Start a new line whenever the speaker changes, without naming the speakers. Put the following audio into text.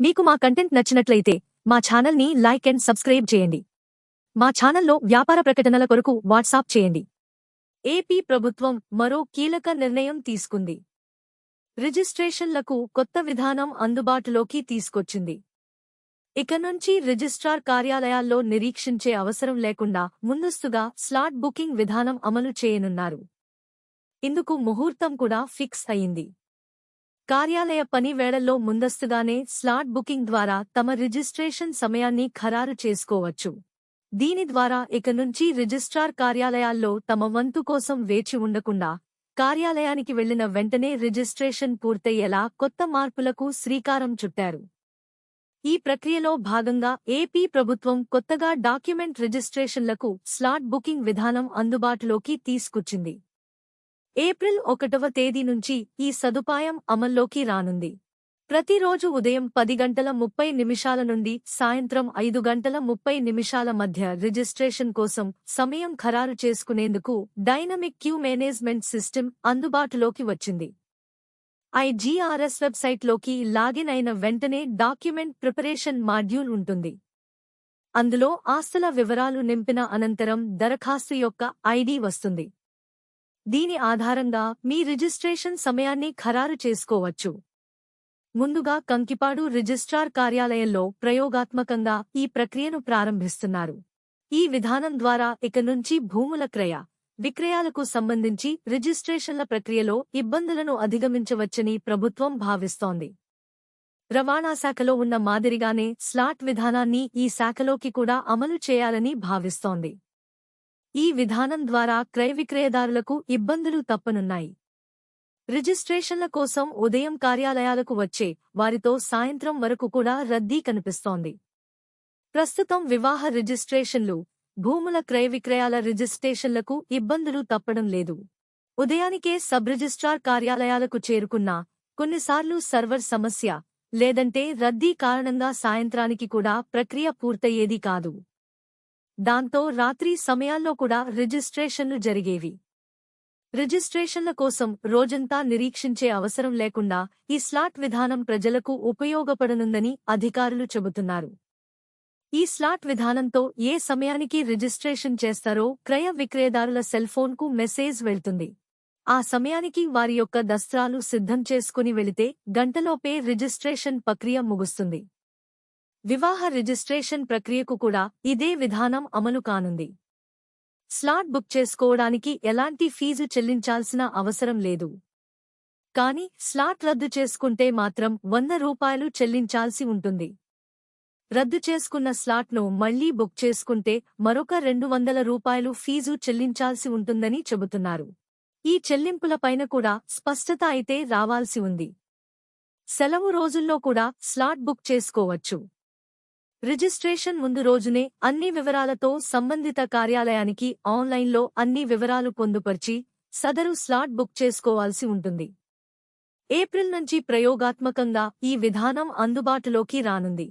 మీకు మా కంటెంట్ నచ్చినట్లయితే మా ఛానల్ని లైక్ అండ్ సబ్స్క్రైబ్ చేయండి. మా ఛానల్లో వ్యాపార ప్రకటనల కొరకు వాట్సాప్ చేయండి. ఏపీ ప్రభుత్వం మరో కీలక నిర్ణయం తీసుకుంది. రిజిస్ట్రేషన్లకు కొత్త విధానం అందుబాటులోకి తీసుకొచ్చింది. ఇక నుంచి రిజిస్ట్రార్ కార్యాలయాల్లో నిరీక్షించే అవసరం లేకుండా ముందస్తుగా స్లాట్ బుకింగ్ విధానం అమలు చేయనున్నారు. ఇందుకు ముహూర్తం కూడా ఫిక్స్ అయింది. కార్యాలయ పని వేళల్లో ముందస్తుగానే స్లాట్ బుకింగ్ ద్వారా తమ రిజిస్ట్రేషన్ సమయాన్ని ఖరారు చేసుకోవచ్చు. దీని ద్వారా ఇక నుంచి రిజిస్ట్రార్ కార్యాలయాల్లో తమ వంతు కోసం వేచి ఉండకుండా కార్యాలయానికి వెళ్ళిన వెంటనే రిజిస్ట్రేషన్ పూర్తయ్యేలా కొత్త మార్పులకు శ్రీకారం చుట్టారు. ఈ ప్రక్రియలో భాగంగా ఏపీ ప్రభుత్వం కొత్తగా డాక్యుమెంట్ రిజిస్ట్రేషన్లకు స్లాట్ బుకింగ్ విధానం అందుబాటులోకి తీసుకొచ్చింది. ఏప్రిల్ ఒకటవ తేదీ నుంచి ఈ సదుపాయం అమల్లోకి రానుంది. ప్రతిరోజు ఉదయం పది గంటల ముప్పై నిమిషాల నుండి సాయంత్రం ఐదు గంటల ముప్పై నిమిషాల మధ్య రిజిస్ట్రేషన్ కోసం సమయం ఖరారు చేసుకునేందుకు డైనమిక్ క్యూ మేనేజ్మెంట్ సిస్టమ్ అందుబాటులోకి వచ్చింది. ఐజీఆర్ఎస్ వెబ్సైట్లోకి లాగిన్ అయిన వెంటనే డాక్యుమెంట్ ప్రిపరేషన్ మాడ్యూల్ ఉంటుంది. అందులో ఆస్తుల వివరాలు నింపిన అనంతరం దరఖాస్తు యొక్క ఐడి వస్తుంది. దీని ఆధారంగా మీ రిజిస్ట్రేషన్ సమయాన్ని ఖరారు చేసుకోవచ్చు. ముందుగా కంకిపాడు రిజిస్ట్రార్ కార్యాలయంలో ప్రయోగాత్మకంగా ఈ ప్రక్రియను ప్రారంభిస్తున్నారు. ఈ విధానం ద్వారా ఇక నుంచి భూముల క్రయ విక్రయాలకు సంబంధించి రిజిస్ట్రేషన్ల ప్రక్రియలో ఇబ్బందులను అధిగమించవచ్చని ప్రభుత్వం భావిస్తోంది. రవాణా శాఖలో ఉన్న మాదిరిగానే స్లాట్ విధానాన్ని ఈ శాఖలోకి కూడా అమలు చేయాలని భావిస్తోంది. ఈ విధానం ద్వారా క్రయ విక్రయదారులకు ఇబ్బందులు తప్పనున్నాయి. రిజిస్ట్రేషన్ల కోసం ఉదయం కార్యాలయాలకు వచ్చే వారితో సాయంత్రం వరకు కూడా రద్దీ కనిపిస్తోంది. ప్రస్తుతం వివాహ రిజిస్ట్రేషన్లు భూముల క్రయ విక్రయాల రిజిస్ట్రేషన్లకు ఇబ్బందులు తప్పడం లేదు. ఉదయానికే సబ్ రిజిస్ట్రార్ కార్యాలయాలకు చేరుకున్నా కొన్నిసార్లు సర్వర్ సమస్య లేదంటే రద్దీ కారణంగా సాయంత్రానికి కూడా ప్రక్రియ పూర్తయ్యేది కాదు. దాంతో రాత్రి సమయాల్లో కూడా రిజిస్ట్రేషన్లు జరిగేవి. రిజిస్ట్రేషన్ల కోసం రోజంతా నిరీక్షించే అవసరం లేకుండా ఈ స్లాట్ విధానం ప్రజలకు ఉపయోగపడనుందని అధికారులు చెబుతున్నారు. ఈ స్లాట్ విధానంతో ఏ సమయానికి రిజిస్ట్రేషన్ చేస్తారో క్రయ విక్రయదారుల సెల్ఫోన్కు మెసేజ్ వెళ్తుంది. ఆ సమయానికి వారి యొక్క దస్త్రాలు సిద్ధం చేసుకుని వెళితే గంటలోపే రిజిస్ట్రేషన్ ప్రక్రియ ముగుస్తుంది. వివాహ రిజిస్ట్రేషన్ ప్రక్రియకు కూడా ఇదే విధానం అమలు కానుంది. స్లాట్ బుక్ చేసుకోవడానికి ఎలాంటి ఫీజు చెల్లించాల్సిన అవసరం లేదు. కాని స్లాట్ రద్దు చేసుకుంటే మాత్రం వంద రూపాయలు చెల్లించాల్సి ఉంటుంది. రద్దు చేసుకున్న స్లాట్ను మళ్ళీ బుక్ చేసుకుంటే మరొక రెండు వందల రూపాయలు ఫీజు చెల్లించాల్సి ఉంటుందని చెబుతున్నారు. ఈ చెల్లింపులపైన కూడా స్పష్టత అయితే రావాల్సి ఉంది. సెలవు రోజుల్లో కూడా స్లాట్ బుక్ చేసుకోవచ్చు. రిజిస్ట్రేషన్ ముందు రోజునే అన్ని వివరాలతో సంబంధిత కార్యాలయానికి ఆన్లైన్లో అన్ని వివరాలు పొందుపర్చి సదరు స్లాట్ బుక్ చేసుకోవాల్సి ఉంటుంది. ఏప్రిల్ నుంచి ప్రయోగాత్మకంగా ఈ విధానం అందుబాటులోకి రానుంది.